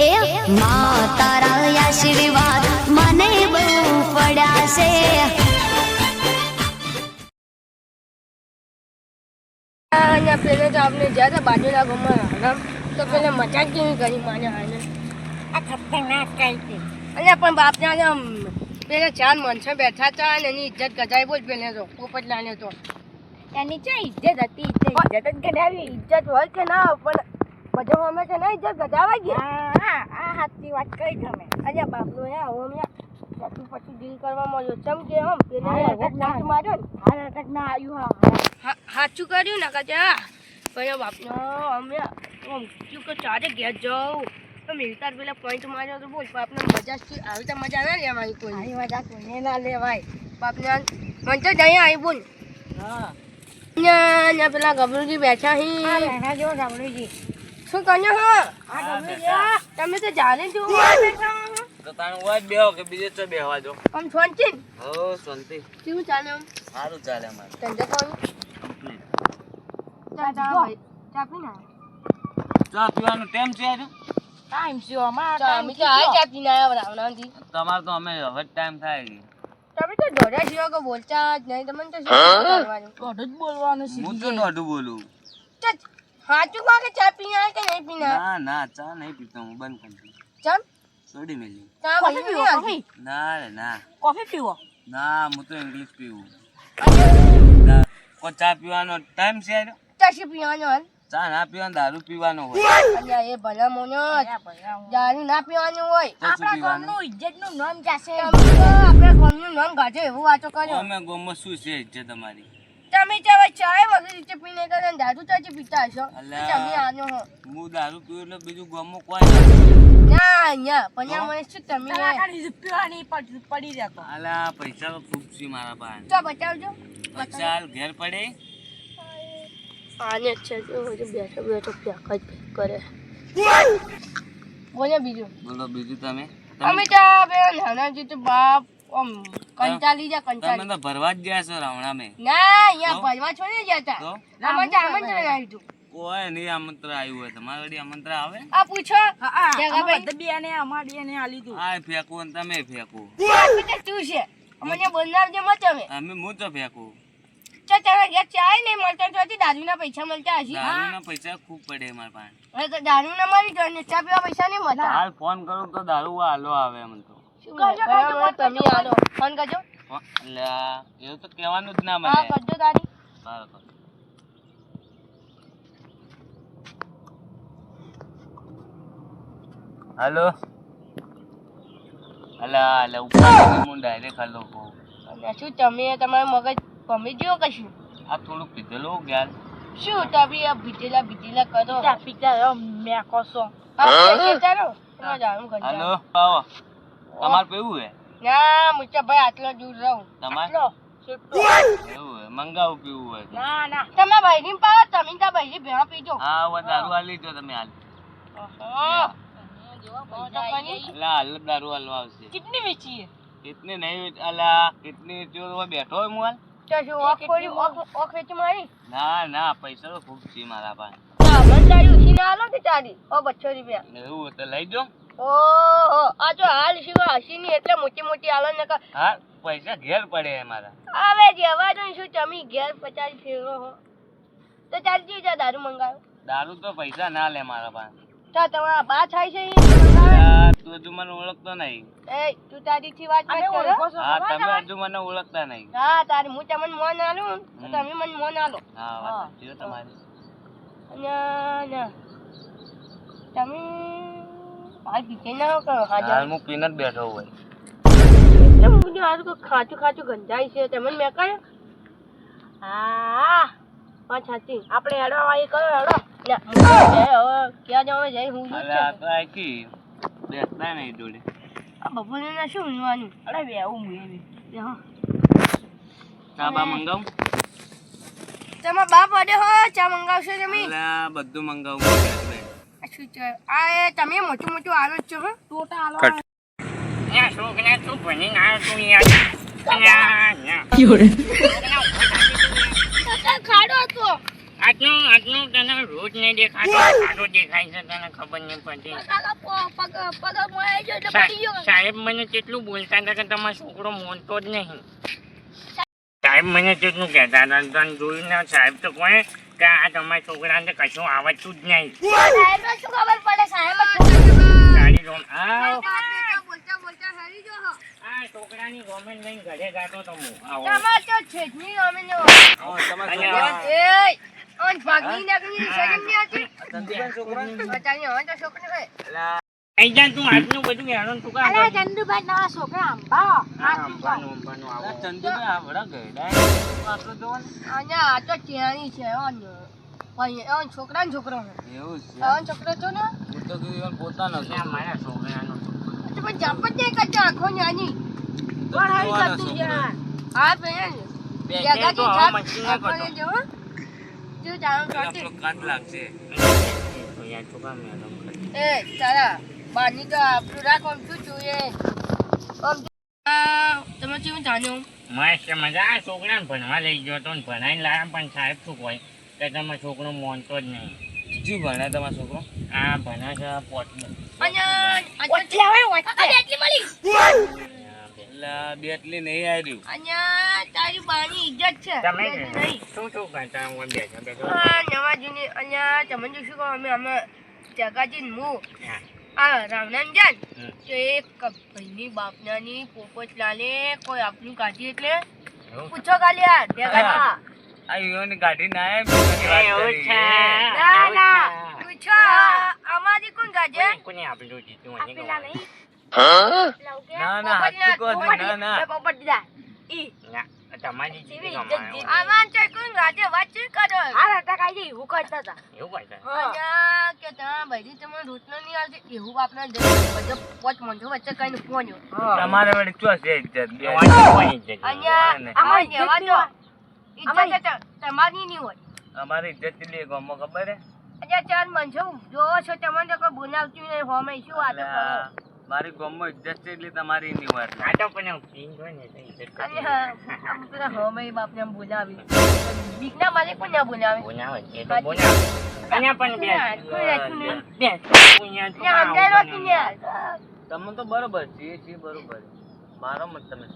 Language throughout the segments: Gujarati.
એ માં તારા આશીર્વાદ મને બહુ પડ્યા છે અહીંયા પેલે તો આપણે જ્યાં હતા બાજુના ગામમાં રામ તો પેલે મજાક કેવી કરી માને હાને આ ખતરનાક કઈ પણ બાપના ને આમ પેલે ચાર માણસો બેઠા હતા અને એની ઇજ્જત ગજાઈ બોલ પેલે તો પોપટલાને તો. એની છે ઇજ્જત હતી ઇજ્જત જ કઢાવી ઇજ્જત હોય કે ના પણ બધા અમે છે નહીં ઇજ્જત ગજાવા ગઈ હા આ સાચી વાત કરી તમે અહીંયા બાપનો હે હું અહીંયા પછી પછી ડીલ કરવા મળ્યો. ચમ કે આમ પેલે હા, માર્યો ને. હાલ અટક ના આવ્યું હા હા. સાચું કર્યું ને કચા પણ બાપનો અમે આમ કીધું કે ચારે ઘેર જાઉં. તો મિલતાર પેલા પોઈન્ટ માર્યો તો બોલ બાપને મજા જ આવી તો મજા ના લેવાય કોઈ. આવી મજા કોઈને ના લેવાય. બાપને મને તો જઈ આવી બોલ. હા. પેલા ગબરુજી બેઠા હી. જેવો સાંભળ્યું શું કર્યો હા? આ ગમે તમે તો જાણે જો તો તાણ હોય બેહો કે બીજે તો બેહવા જો આમ છોંચી હો શાંતિ. કેવું ચાલે આમ? સારું ચાલે અમારે. ધંધો કોણ ચા ચા ભાઈ ચા પી ના ચા પીવાનો ટાઈમ છે આજે? ટાઈમ છે અમાર અમે તો આ ચા પીને આવ્યા રાવણાથી તમારે તો અમે હવે ટાઈમ થાય છે. તમે તો ઢોળ્યા જેવા કે બોલતા જ નહીં તમને તો શું કરવાનું બધું જ બોલવાનું હું તો દોઢું બોલું. સાચું કહો કે ચા પીના કે નહીં પીને? ના ના ચા નહીં પીતો હું બંધ કરી દઉં. ચમ? છોડી મેલી. ચા કોફી પીવો કોફી? ના રે ના. કોફી પીવો? ના હું તો ઇંગ્લિશ પીવું. ના, કોઈ ચા પીવાનો ટાઈમ છે આનો ચા શું પીવાનો હાલ ચા ના પીવાનો દારૂ પીવાનો હોય. અલ્યા એ ભલા મોનો દારૂ ના પીવાનું હોય. આપણા ગામનું ઇજ્જતનું નામ જાશે. આપણા ગામનું નામ ગાજે એવું વાતો કર્યો. અમે ગોમાં શું છે છે તમારી તમે ચાવે ચાય વગર રીતે પીને કરે દારૂ તો પીતા હશો. તમે આનો હો. હું દારૂ પીવું એટલે બીજું ગોમાં કોઈ નથી ના અહીંયા મને શું તમે કલાકારી પીવાની પડી રહેતો. અલા પૈસા તો ખૂબ છે મારા પાસે તો બતાવજો. ચાલ ઘેર પડે. આને છે કે બેઠો બેઠો ફેંક જ કરે. બોલે બીજું. બોલો બીજું તમે. તમે ચા બે નાનાજી તો બાપ આમ કંટાળી જા તમે તો ભરવા જ ગયા છો રાવણા મે. ના અહીંયા ભરવા છોડી ગયા તો? આમાં તો આમંત્રણ આવ્યું હતું કોઈ નહીં આમંત્રણ આવ્યું હોય તમારે વળી આમંત્રણ આવે? આ પૂછો. હા, હા, જગા અમે ભાઈ. બધા બેને અમાર આલી દઉં આ ફેંકવું અને તમે તો તું છે. મને બોલનારજે મત તમે અમે હું તો ફેંકું. તો તારા ઘેર ચાય નહીં મળતા તો દારૂના પૈસા મળતા હશે. દારૂના પૈસા ખૂબ પડે મારા પાસે. હવે તો દારૂના મળી જાય ને ચા પીવા પૈસા નહીં મળતા. હાલ ફોન કરું તો દારૂ હાલો આવે એમ તો. શું બરાબર, તમે આલો ફોન કરજો. ફોન- એવું તો કહેવાનું જ ના હા કરજો તારી. સારું કર. અલા અલા ઉપર હું ડાયરેક્ટ હાલો કહું અને શું તમે તમારું મગજ ગમી ગયો કશું? આ થોડુંક પીધેલું ગયા શું તમે આ ભીતેલા ભીતેલા કરો? પીતા મેં મેકો છો. હાલો. આવો. તમારે પીવું હે? ના મુચ્ચા ભાઈ આટલો દૂર રહું. તમારે? એવું મંગાવું પીવું હોય ના ના. તમારા ભાઈની પાવ તમે ભાઈની ભેળા પીજો હા હવે દારૂ હાલી જો તમે હાલ. હા. તો કરી. અલા હાલ જ દારૂ હાલવા આવશે. કેટલી વેચી કિતની નહીં અલા કિતની જો બેઠો હોય હું હાલ ના ના પૈસા તો ખૂબ છે મારા પાસે. લઈ જાઓ. ઓહો આ જો હાલ સિવાય હસીની એટલે મોટી મોટી આલો ને હા પૈસા ઘેર પડે મારા હવે જવા ને શું તમે ઘેર પચાસ ફેરો હો. તો ચાલજી જા દારૂ મંગાવ્યો દારૂ તો પૈસા ના લે મારા પાસે. તો તમારા બા થાય છે મંગાવે. તું હજુ મને ઓળખતો નહીં. એ તું તારી થી વાત કરો. હા તમે હજુ મને ઓળખતા નહીં. હા તારી હું તમને મોન આલું તો તમે મને મોન આલો. હા વાત જો તમારી. ના ના. તમે ભાઈ પીછે ના કરો હાલ હું પીને જ બેઠો હોય. એટલે હું બધું હારું ખાચું ખાચું ગંજાય છે તમે મેં કહ્યું. હા પાંચ હાથી આપણે હેડવા વાળી કરો હેડો. ક્યાં જવા જાય હું આખી બેસતા નહીં જોડે. આ બપોરે શું ઊંઘવાનું? અરે બેવું હું. ચા બા મંગાવું? તમારા બાપ અડે હો ચા મંગાવશો તમે અલે બધું મંગાવું. આ તમે મોટું મોટું આલો છો હો. ટોટા આલો કટ. ખાડો હતો. આટલું આટલું તને રોજ નહીં દેખાતું આટલું દેખાય છે તને ખબર નહીં પડતી. સાહેબ મને કેટલું બોલતા હતા કે તમારો છોકરો મોનતો જ નહીં. સાહેબ મને કેટલું કહેતા હતા તને જોયું ને સાહેબ તો કહે કે આ તમારા છોકરાને કશું આવડતું જ નહીં. સાહેબને શું ખબર પડે સાહેબ? ગાડી રોમ આ બોલતા બોલતા હારી ગયો આ છોકરાની ગવર્મેન્ટ લઈને ઘરે ગાતો તો હું આવો. તમારે તો છેજની ગમે ને હા, તમારા છોકરા- એ ઓન ભાગની નાખની શરમ નહીં આવતી છોકરા? બચારી હવે તો છોકરી હોય. અલા, કઈ તું આટલું બધું હેરાન તું કાં કરે? ચંદુભાઈ નવા છોકરા આંબા હા, અંબાનું, અંબાનું આવો. ચંદુભાઈ આ વડા ગયડા. આટલું જોવો ને. આ તો ચેણી છે ઓન ભાઈ ઓન છોકરા ને છોકરો એવું છે. ઓન છોકરો છો ને હું તો પોતાનો મારા છોકરાનો તમે જપ જ આખો નાની હું તો જોવાનો છોકરો. હા બેન બે જગાજી જાપ આવો મશીન ના આખોને કરતો. જો જો જાણો પેલા કરતી આપણો કાટ લાગશે. યાર છોકરા મેડમ એ તારા બાની તો આપણું રાખ શું જોઈએ? આમ તમે કેવું જાણ્યું મસ્ત મજા આ છોકરાને ભણવા લઈ ગયો તો ને ભણાઈને લાવ્યા પણ સાહેબ શું કહે? કે તમારો છોકરો મોનતો જ નહીં. શું ભણે તમારો છોકરો? આ ભણે છે બેટલી મળી. નહીં આવ્યું અને તારી બાની ઇજ્જત છે. તમે નહીં. શું શું કરતા હું બેઠા? બેઠો નવા જૂની અહીંયા તમે જો શું કહો અમે અમે જગાજી હા. આ રાવણાને જાન હમ. તો એક ભાઈની બાપનાની પોપટ લાલે કોઈ આપનું કાઢી એટલે? પૂછો ખાલી આ જગાજી આ યોને ગાડી ના આવે એવું છે. ના ના. પૂછો અમારી કોણ ગાજે કોને- આપેલું જીતું મને કહો. ના ના હાથ કો ના ના. પોપટ દીધા. ઈ. ના, તમારી. આમાં તો કોણ કરો કરતા હતા એવું કરતા કે તમને રોટલો નહીં આવતી. એવું બધો પોચ વચ્ચે કઈ તમારે ચો છે? ઇજ્જત બે. તમારી કોઈ ઇજ્જત નહીં. અહીંયા ને. આમાં ઇજ્જત જવા નહીં દો. હોય. ઇજ્જત તમારી નહીં હોય. અમારી ઇજ્જત કેટલી ગામમાં ખબર હે અહીંયા ચાર મંજો જોવો છો તમને તો કોઈ બોલાવતું નહીં હોમે શું વાત કરો? મારી ગામમાં ઇજ્જત એટલે તમારી નહીં વાત. આ તો પણ પીન હોય ને તો. અને હા, આમ પેલા હોમે બાપને આમ બોલાવી બીકના મારે કોઈ ના બોલાવે બોલાવે છે તો બોલાવે. અહીંયા પણ બે. બે તો પણ ને. તમે તો બરોબર છે જી બરોબર મારો મત તમે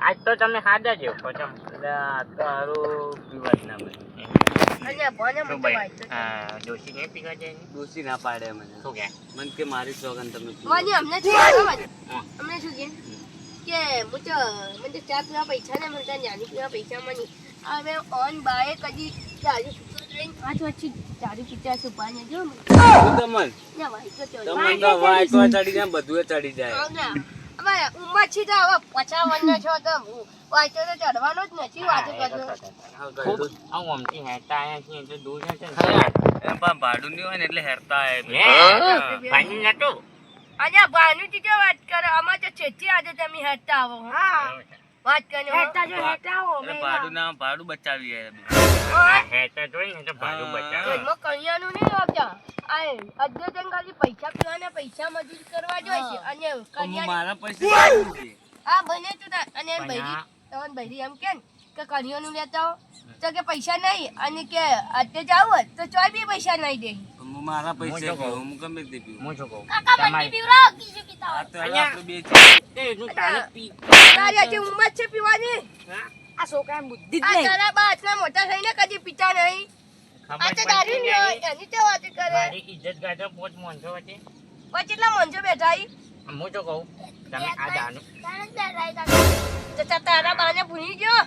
આજ તો તમે ખાધા છો પછી એટલે આ તો સારું પીવા જ ના બને આ જાય ને? ડોસી ના પાડે મને. શું કે? મને કે મારી સોગન તમે અમને શું ખબર? હા. અમને શું કે? કે હું મને ચા પીવા પૈસા ને મળતા નાની પીવા પૈસા મની હવે ઓન બાય કદી પીતો જોઈને આજ વચ્ચે દારૂ પીતા છું પાણી જો તમને ના તો. તમને તો ચડી જાય બધું ચડી જાય. હવે ઉંમર છે તો હવે પચાવનનો છો તો વાંચો તો ચડવાનો જ નથી વાંચો કરતો. આમથી હેરતા આયા છીએ તો દૂર છે એમ પણ ભાડું નહીં હોય ને એટલે હેરતા હે? આવે ભાઈ નતું? ભાનુજી જો વાત કરે અમાર તો છેતી આજે તમે હેરતા આવો હા. વાત કરે હેઠતા જો હેઠતા હો મે ભાડું ના ભાડું બચાવી હે. હેરતા જોઈ ને તો ભાડું બચાવે. મો કરિયાનું નહીં આવતા આ અદ્યતન ખાલી પૈસા પીવાના પૈસા મજૂર કરવા જોઈએ છે. અને હું કરિયાની મારા પૈસા આ બને તો અને ભાઈ તવન ભાઈ એમ કે ને કે કરિયાનું લેતા હો તો કે પૈસા નહીં અને કે અત્યારે જાવ તો ચોય બી પૈસા નહીં દે હું મારા પૈસે કહું. હું ગમે તે પીવું. હું કહું? કાકા મને તમારી- પીવરાવો પીતા આ તો આપણે બે છીએ. એ તું તારે પી. તારી આજે ઉંમર છે પીવાની હા? આ છોકરાને બુદ્ધિ જ આ તારા બા આટલા મોટા થઈને કદી પીતા નહીં આ તો દારૂ નહીં. નહીં એની તો વાત કરે મારી ઇજ્જત ગાજો પોત મોંઘો હતી પછી એટલા મોંજો બેઠા. હું તો કહું તમે આ દારૂ તારા બાને ભૂલી ગયો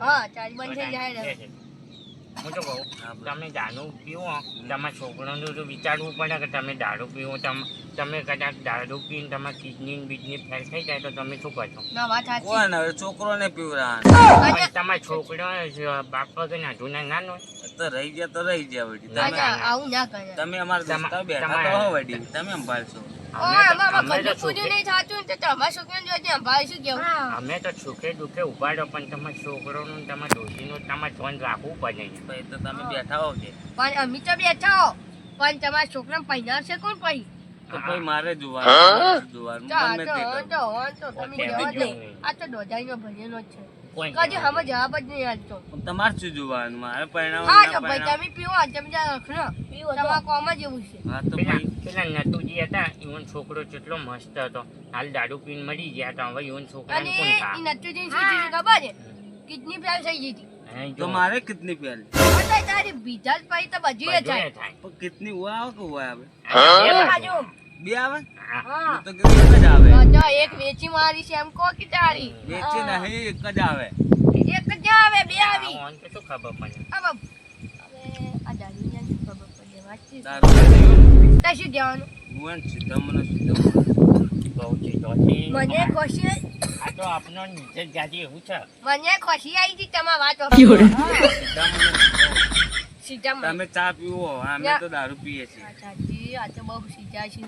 હા ને. તો કહું? તમે દારૂ પીવો તમારા છોકરાનું તો વિચારવું પડે કે તમે દારૂ પીવો તમે તમે કદાચ દારૂ પીને તમારા કિડની બીજની ફેલ થઈ જાય તો તમે શું કરશો? ના કોણ? હવે પીવડાવવાનો? અને પણ તમારા છોકરો બાપ વગર ના નાનો તો રહી ગયા તો રહી ગયા વળી. તમે આવું તમે અમારા બેઠા તો હો તમે સંભાળશો. અમે તો- છોકરી- ને સુખે દુઃખે ઉપાડો પણ તમારા છોકરોનું ને તમારા ડોશીનું તમારે ધ્યાન રાખવું પડે. તો તમે બેઠા હો કે? પણ અમે તો બેઠા હો પણ તમારા છોકરાને પહેરાવશે કોણ પછી તો કોઈ મારે જોવાનું જોવાનું. આ ગમે તો તે હોન તો તો તમે. આ તો દોધાઈનો ભજનો જ છે. કોઈ હમે જવાબ જ નહીં પણ તમારે શું જોવાનું? મારે પરિણામ હા તો ભાઈ. તમે પીવો તમે જા રખડો પીવો તો. તમારા કોમ જ એવું છે. હા તો ભાઈ. પેલા નટુજી હતા ઈવન છોકરો કેટલો મસ્ત હતો. હાલ દારૂ પીન મરી ગયા તો હવે ઈવન છોકરાને કોણ એ અને નટુજી શું છે ખબર છે? કિડની પ્યાલ થઈ ગઈ હતી. તો મારે કિતની પ્યાલ તારી? બીજા જ પછી તો બજી જાય થાય. પણ આવે કે ઉવા આવે? બે આવે? તો એક જ આવે. એક વેચી મારી છે એમ કો કે તારી. વેચી નહીં એક જ આવે. એક જ આવે બે આવી. ઓન તો શું ખબર પડે? હવે આ દાદીને ખબર પડે? વાંચી તારું કહેવું, શું કહેવાનું? ભુવન સીધા મને સીધા ખુશી આ તો આપનો નીચે જ એવું છે. મને ખુશી આવી હતી તમારા વાત સીધા. તમે ચા પીવો અમે તો દારૂ પીએ છીએ. આ તો બહુ સીધા છે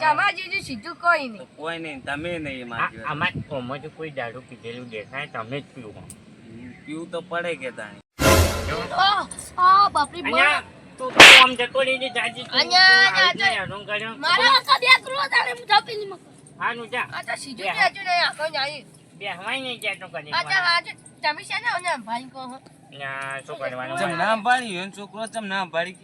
તમારા સીધું કોઈ નહીં. કોઈ નહીં તમે નહીં આ- મારી વાત. આમાં ઓમાં જો કોઈ દારૂ પીધેલું દેખાય તમે જ પીવો. પીવું તો પડે કે તાણી. આ આ બાપરી અહીંયા તું તો આમ જતો રહીને જાજી તું- અહીંયા, તું આવી અહીંયા, જાય, હેરાન કર્યો. મારા આખા બે કરોડ તારે હું ધપીલી માં. હા, નું જા. આ તો સીધું બેઠું નહીં આખો નહીં. બેહવાય નહીં જાતો કદી આ હા તમે છે ને ભાઈ કહો ના, શું કરવાનું? ના પાડી છોકરો તમ ના પાડી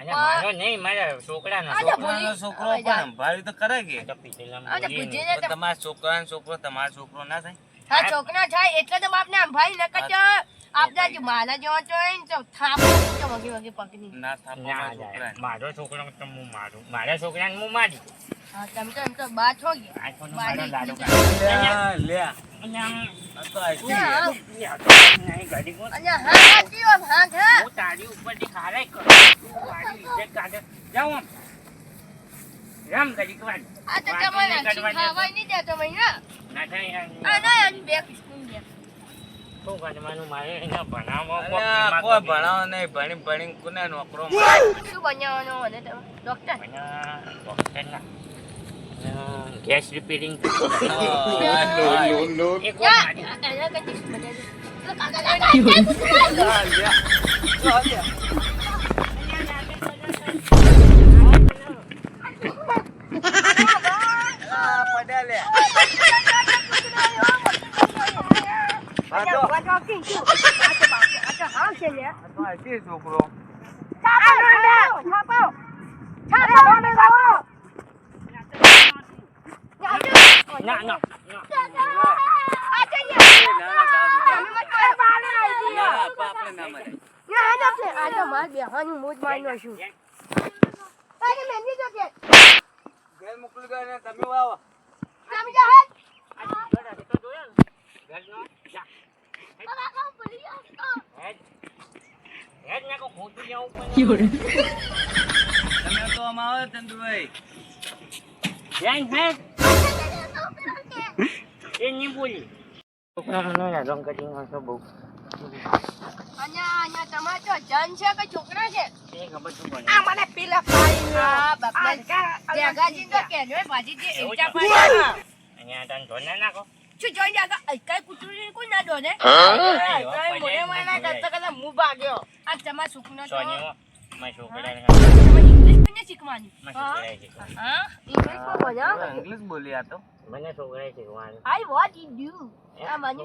મારો નહીં મારા છોકરાનો છોકરાનો છોકરો. પણ સંભાળી તો કરે કે. આ તો પીધેલા આ તો બોલીએ પૂછે નહીં. ને પણ તમારા છોકરાનો છોકરો તમારો છોકરો ના થાય? હા છોકરા થાય એટલે તો બાપને આમ ભાઈ ન કરજો આપના જે મારા જેવા તો ને તો થાપ તો વગે વગે પકડી ના થાપો ના મારા છોકરો તો હું મારું મારા છોકરાને હું મારી. હા તમે તો એમ તો છો ગયા. ભણાવો નહીં ભણી ભણી કોને નોકરો? શું બનાવવાનું મને ડોક્ટર ગેસ રિપેરિંગ હા, એક વાર યા ના, ના તમે તો આવો ચંદુભાઈ. એ નહીં બોલી. છોકરાનો હેરાન કરી નાખો બહુ. છોકરા છે એ ખબર શું પડે આ મને પીલા પાડી હા? બાપા જગાજી તો કેનો ભાજી જે ઈંટા પાડી અહીંયા તને ધોને નાખો શું જોઈ જાગા અઈકાઈ કુટુરી કોઈ ના દોને અઈકાઈ મોડે મોડે કરતા કરતા મું ભાગ્યો આ તમારા સુકનો તો સોનીઓ મારા છોકરાને તમે ઇંગ્લિશ પણ શીખવાની. હા ઇંગ્લિશ બોલ્યા ઇંગ્લિશ બોલી તો. મને છોકરાએ શીખવાનું આઈ વોટ યુ ડુ આ મને